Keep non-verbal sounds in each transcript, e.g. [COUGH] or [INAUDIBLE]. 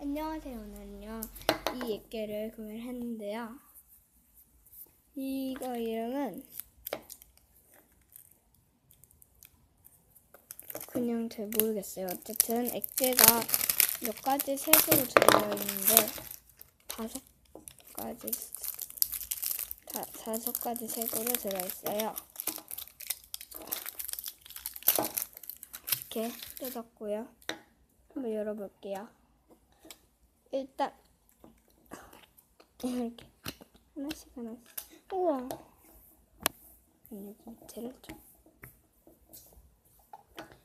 안녕하세요. 오늘은요 이 액계를 구매를 했는데요. 이거 이름은 그냥 잘 모르겠어요. 어쨌든 액계가 몇 가지 색으로 들어있는데 다섯 가지 다, 다섯 가지 색으로 들어있어요. 이렇게 뜯었고요. 한번 열어볼게요. 일단 이렇게 하나씩 하나씩 우와 밑에를 좀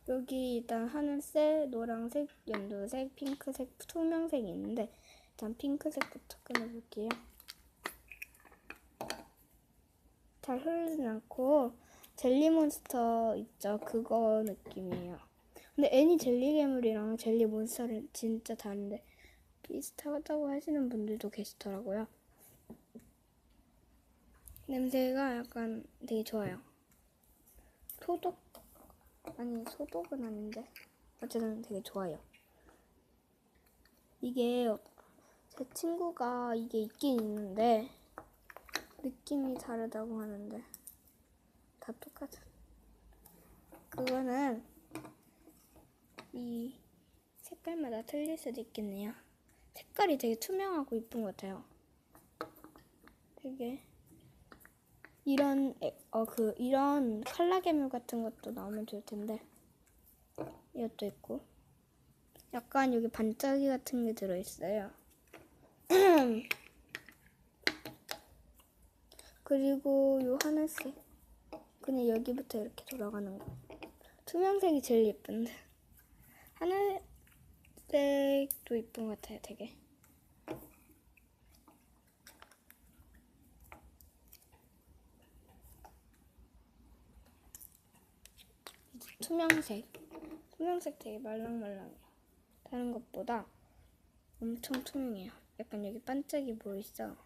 여기 일단 하늘색, 노란색, 연두색, 핑크색, 투명색이 있는데 일단 핑크색부터 끊어볼게요. 잘 흐르진 않고 젤리몬스터 있죠? 그거 느낌이에요. 근데 애니 젤리 괴물이랑 젤리 몬스터는 진짜 다른데 비슷하다고 하시는 분들도 계시더라고요. 냄새가 약간 되게 좋아요. 소독 아니 소독은 아닌데 어쨌든 되게 좋아요. 이게 제 친구가 이게 있긴 있는데 느낌이 다르다고 하는데 다 똑같아. 그거는 이 색깔마다 틀릴 수도 있겠네요. 색깔이 되게 투명하고 이쁜 것 같아요. 되게 이런 어 그 이런 칼라 괴물 같은 것도 나오면 좋을 텐데. 이것도 있고. 약간 여기 반짝이 같은 게 들어 있어요. [CLEARS THROAT] 그리고 요 하늘색. 그냥 여기부터 이렇게 돌아가는 거. 투명색이 제일 예쁜데. 하늘 색도 이쁜 것 같아요 되게. 투명색. 투명색 되게 말랑말랑해요. 다른 것보다 엄청 투명해요. 약간 여기 반짝이 보이죠?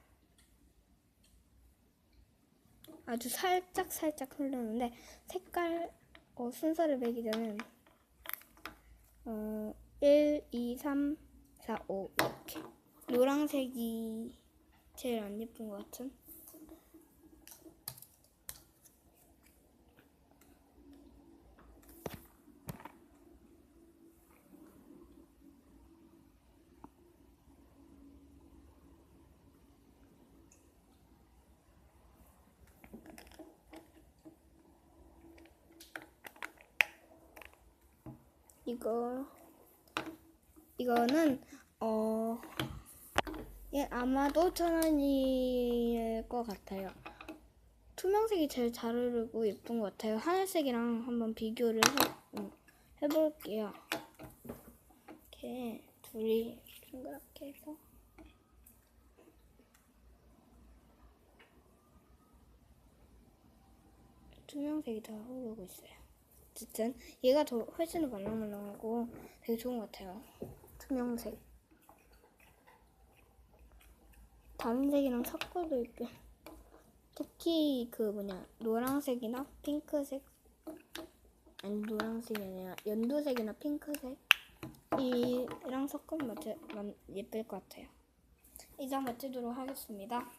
아주 살짝 살짝 흐르는데 색깔 어, 순서를 매기자면 어, 1, 2, 3, 4, 5 이렇게. 노란색이 제일 안 예쁜 것 같은? 이거 이거는 어 예, 아마도 천 원일 것 같아요. 투명색이 제일 잘 흐르고 예쁜 것 같아요. 하늘색이랑 한번 비교를 해, 음, 해볼게요. 이렇게 둘이 동그랗게 해서 투명색이 더 흐르고 있어요. 어쨌든 얘가 더 훨씬 더 말랑말랑하고 되게 좋은 것 같아요. 투명색. 다른 색이랑 섞어도 이렇게 특히 그 뭐냐 노란색이나 핑크색 아니 노란색이 아니라 연두색이나 핑크색 이랑 섞으면 예쁠 것 같아요. 이상 마치도록 하겠습니다.